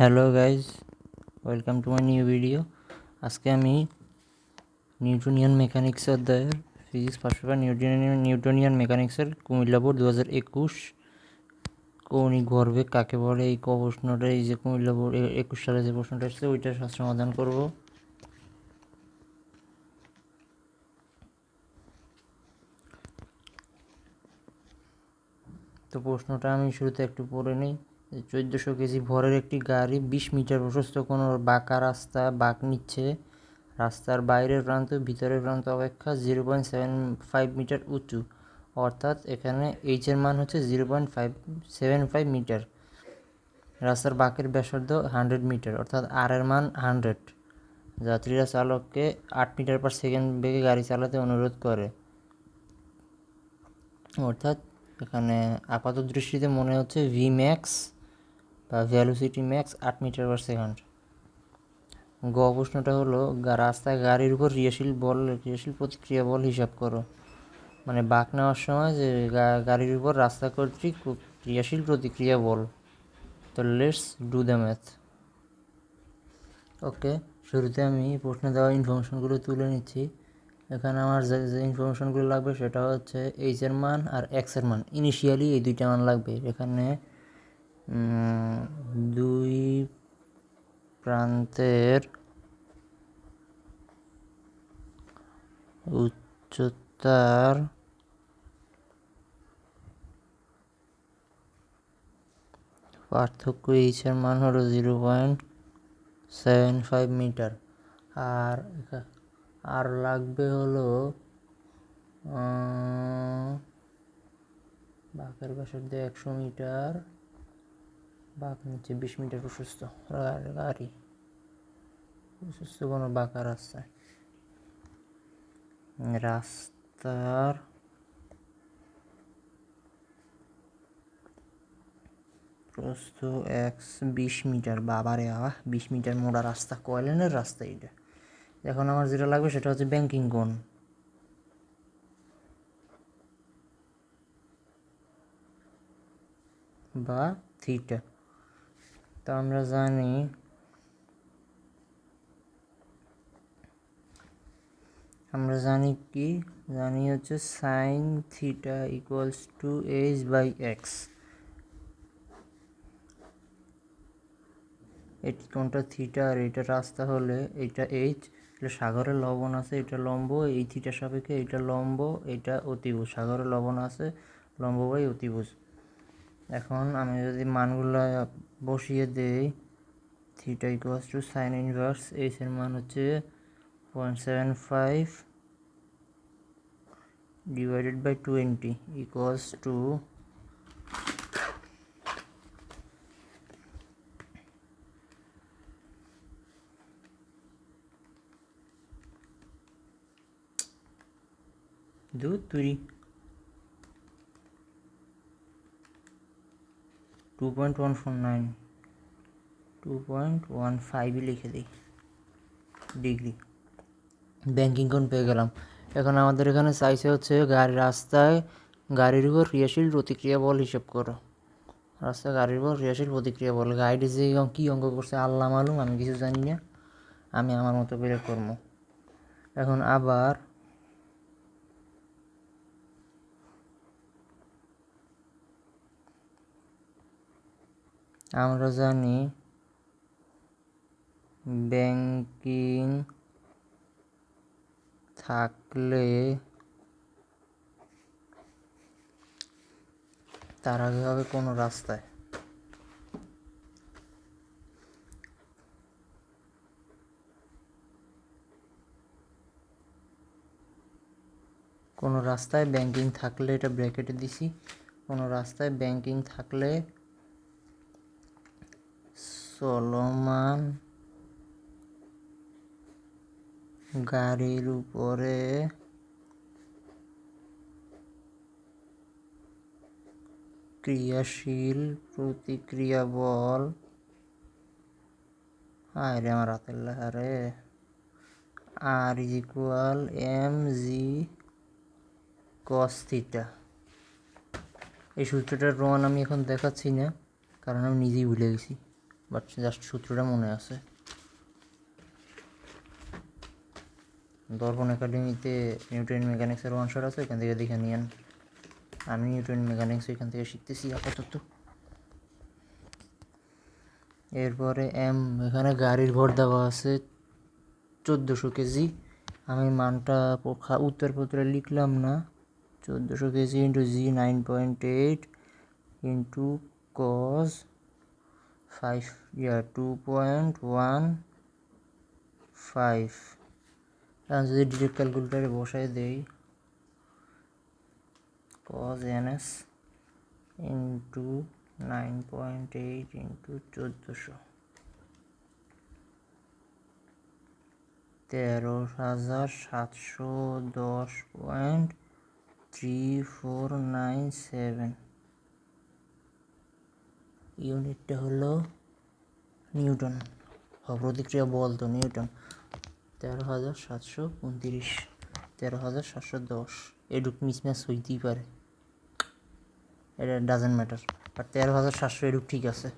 Hello guys welcome to my new video আজকে আমি Newtonian mechanics অধ্যায়ের ফিজিক্স ফার্স্ট নিউটনিয়ান নিউটনিয়ান মেকানিক্সের Comilla board দু হাজার একুশ কৌণিক ভরবেগ কাকে বলে, এই ক প্রশ্নটা, এই যে কুমিল্লা বোর্ড একুশ সালে যে প্রশ্নটা এসেছে, ওইটার সমাধান করব। তো প্রশ্নটা আমি শুরুতে একটু পড়ে নিই। চোদ্দোশো কেজি ভরের একটি গাড়ি বিশ মিটার প্রশস্ত, কোনো বাঁকা রাস্তা, বাঁক নিচ্ছে। রাস্তার বাইরের প্রান্ত, ভিতরের প্রান্ত অপেক্ষা zero point seven five metre উঁচু। অর্থাৎ এখানে এইচের মান হচ্ছে zero point five seven five metre. রাস্তার বাঁকের ব্যাসার্ধ হান্ড্রেড মিটার, অর্থাৎ আর এর মান হান্ড্রেড। যাত্রীরা চালককে আট মিটার পার সেকেন্ড বেগে গাড়ি চালাতে অনুরোধ করে। অর্থাৎ এখানে আপাত দৃষ্টিতে মনে হচ্ছে ভি ম্যাক্স বা ভ্যালুসিটি ম্যাক্স আট মিটার পার সেকেন্ড গ প্রশ্নটা হলো রাস্তায় গাড়ির উপর ক্রিয়াশীল বল, ক্রিয়াশীল প্রতিক্রিয়া বল হিসাব করো। মানে বাঁক নেওয়ার সময় যে গাড়ির উপর রাস্তা কর্তৃক ক্রিয়াশীল প্রতিক্রিয়া বল। তো let's do the math okay শুরুতে আমি প্রশ্নে দেওয়া ইনফরমেশনগুলো তুলে নিচ্ছি। এখানে আমার যে যে ইনফরমেশনগুলো লাগবে সেটা হচ্ছে এইচ এর মান আর এক্সের মান। ইনিশিয়ালি এই দুইটা মান লাগবে। এখানে দুই প্রান্তের উচ্চতার পার্থক্য এইচ এর মান হলো zero point seven five metre. আর আর লাগবে হলো বাঁকের ব্যাসার্ধ একশো মিটার। বাঁক নিচে বিশ মিটার প্রশস্ত গাড়ি প্রশস্ত কোনো বাঁকা রাস্তায় রাস্তার প্রস্থ এক্স বিশ মিটার, বাবারে আহ, বিশ মিটার মোড়া রাস্তা কয়লেনের রাস্তা এটা এখন আমার যেটা লাগবে সেটা হচ্ছে ব্যাংকিং কোন বা থিটা তো আমরা জানি আমরা জানি কি? জানি হচ্ছে sine theta equals to H by X এটি কোনটা? থিটা আর এটা রাস্তা হলে এটা এইচ এটা সাগরের লবণ আছে, এটা লম্ব, এই থিটার সাপেক্ষে এটা লম্ব, এটা অতিভুজ। সাগরের লবণ আছে, লম্ব বাই অতিভুজ। এখন আমি যদি মানগুলো বসিয়ে দেই। Theta equals to sine inverse H এর মান হচ্ছে point seven five divided by twenty equals to দু দুই। Two point one four nine two point one ফাইভই লিখে দিই ডিগ্রি ব্যাঙ্কিং কোন পেয়ে গেলাম? এখন আমাদের এখানে চাইছে হচ্ছে গাড়ি রাস্তায় গাড়ির উপর ক্রিয়াশীল প্রতিক্রিয়া বল হিসেব করো। রাস্তায় গাড়ির উপর ক্রিয়াশীল প্রতিক্রিয়া বল। গাড়ি যে কী অঙ্ক করছে আল্লাহ মালুম, আমি কিছু জানি না। আমি আমার মতো করে করব। এখন আবার আমরা জানি ব্যাংকিং থাকলে তার আগে হবে কোনো রাস্তায়। কোনো রাস্তায় ব্যাংকিং থাকলে এটা ব্র্যাকেটে দিছি। কোনো রাস্তায় ব্যাংকিং থাকলে চলমান গাড়ির উপরে ক্রিয়াশীল প্রতিক্রিয়া বল। আরে আমার হাতের লেখা রে। R equal M G cos theta এই সূত্রটার প্রমাণ আমি এখন দেখাচ্ছি না, কারণ আমি নিজেই ভুলে গেছি। বাট জাস্ট সূত্রটা মনে আছে। দর্পণ একাডেমিতে নিউটন মেকানিক্সের শট আছে, এখান থেকে দেখে নিয়েন। আমি নিউটন মেকানিক্স এখান থেকে শিখতেছি আপাতত। এরপরে এম এখানে গাড়ির ভর দেওয়া আছে চোদ্দোশো কেজি। আমি মানটা উত্তরপত্রে লিখলাম না। চোদ্দোশো KG into g nine point eight into cos five ইয়া টু পয়েন্ট ওয়ান ফাইভ এখন যদি ডিরেক্ট ক্যালকুলেটারে বসাই দেই cos NS into nine point eight into চোদ্দোশো। তেরো হাজার সাতশো দশ point three four nine seven ইউনিটটা হলো নিউটন। প্রতিক্রিয়া বল তো, নিউটন। তেরো হাজার সাতশো উনতিরিশ, তেরো হাজার সাতশো দশ। এডুক মিসম্যাচ হইতেই পারে। এটা ডাজেন্ট ম্যাটার আর তেরো হাজার সাতশো এডুক ঠিক আছে।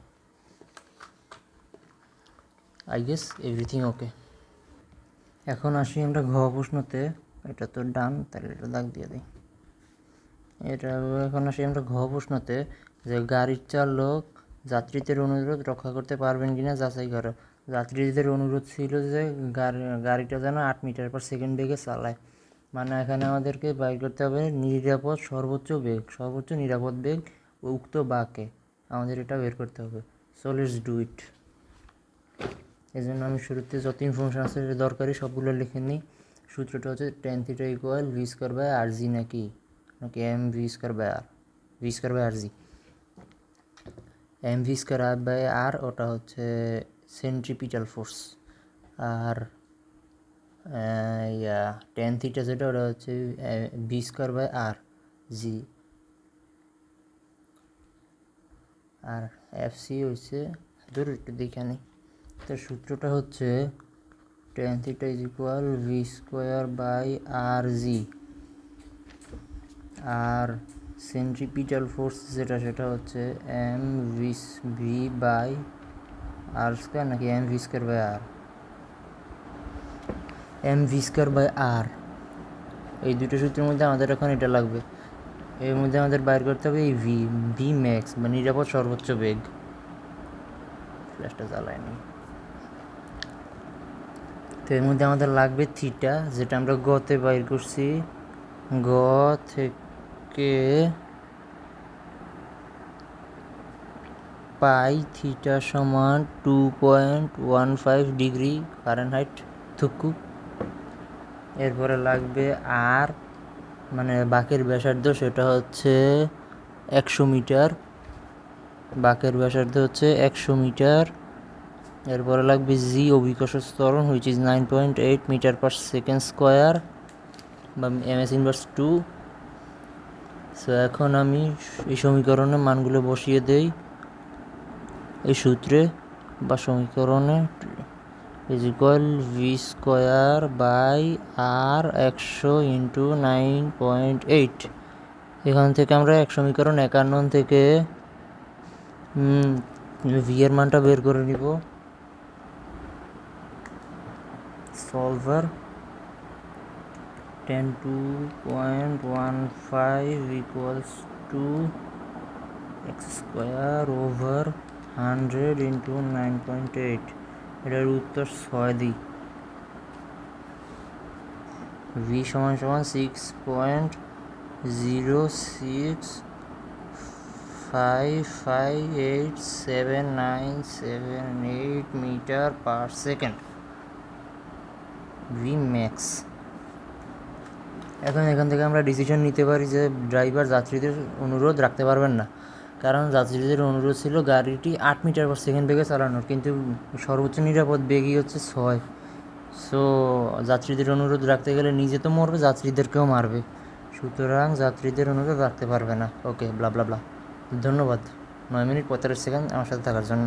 আই গেস এভরিথিং ওকে এখন আসি আমরা ঘ প্রশ্নতে। এটা তো ডান তাহলে এটা দাগ দিয়ে দিই। এটা এখন আসি আমরা ঘ প্রশ্নতে যে গাড়ির চালক যাত্রীদের অনুরোধ রক্ষা করতে পারবেন কিনা যাচাই করো। যাত্রীদের অনুরোধ ছিল যে গাড়ি গাড়িটা যেন আট মিটার পার সেকেন্ড বেগে চালায়। মানে এখানে আমাদেরকে বাইর করতে হবে নিরাপদ সর্বোচ্চ বেগ, সর্বোচ্চ নিরাপদ বেগ উক্ত বাকে। আমাদের এটা বের করতে হবে। সো লেটস ডু ইট এই জন্য আমি শুরুতে যত ইনফরমেশন আছে দরকারি সবগুলো লিখে নিই। সূত্রটা হচ্ছে tan theta equal V square by R G নাকি? নাকি M V square by R V square by R G M V square by R ওটা হচ্ছে সেন্ট্রিপিটাল ফোর্স আর ইয়া টেন থিটা যেটা ওটা হচ্ছে V square by R G R F C হচ্ছে ধর একটু দেখে তো সূত্রটা হচ্ছে tan theta is equal V square by R G R centripetal force যেটা সেটা হচ্ছে M V V by R square নাকি M V square by R? M V square by R. এই দুটো সূত্রের মধ্যে আমাদের এখন এটা লাগবে। এর মধ্যে আমাদের বাইর করতে হবে এই ভি ভি ম্যাক্স বা নিরাপদ সর্বোচ্চ বেগ। ফ্ল্যাশটা জ্বালায়নি তো এর মধ্যে আমাদের লাগবে থিটা, যেটা আমরা গতে বাইর করছি। গ থেকে পাই থিটা সমান two point one five degree Fahrenheit থুকু। এরপরে লাগবে আর মানে বাকের ব্যাসার্ধ সেটা হচ্ছে একশো মিটার। বাকের ব্যাসার্ধ হচ্ছে একশো মিটার। এরপরে লাগবে জি অভিকর্ষ ত্বরণ which is nine point eight metre per second square বা M S inverse two so এখন আমি এই সমীকরণে মানগুলো বসিয়ে দেই। এই সূত্রে বা সমীকরণে is equal V square by R একশো ইন্টু নাইন পয়েন্ট এইট এখান থেকে আমরা এক সমীকরণ একান্ন থেকে ভি এর মানটা বের করে নিব। Solver tan two point one five equals to X square over hundred into nine point eight এটার উত্তর ছয় দিই ভি সমান সমান six point zero six five five eight seven nine seven eight metre per second V max এখন এখান থেকে আমরা ডিসিশন নিতে পারি যে ড্রাইভার যাত্রীদের অনুরোধ রাখতে পারবেন না। কারণ যাত্রীদের অনুরোধ ছিল গাড়িটি আট মিটার পার সেকেন্ড বেগে চালানোর, কিন্তু সর্বোচ্চ নিরাপদ বেগই হচ্ছে ছয়। সো যাত্রীদের অনুরোধ রাখতে গেলে নিজে তো মরবে, যাত্রীদেরকেও মারবে। সুতরাং যাত্রীদের অনুরোধ রাখতে পারবে না। ওকে ব্লা ব্লা ব্লা ধন্যবাদ। নয় মিনিট পঁয়তাল্লিশ সেকেন্ড আমার সাথে থাকার জন্য।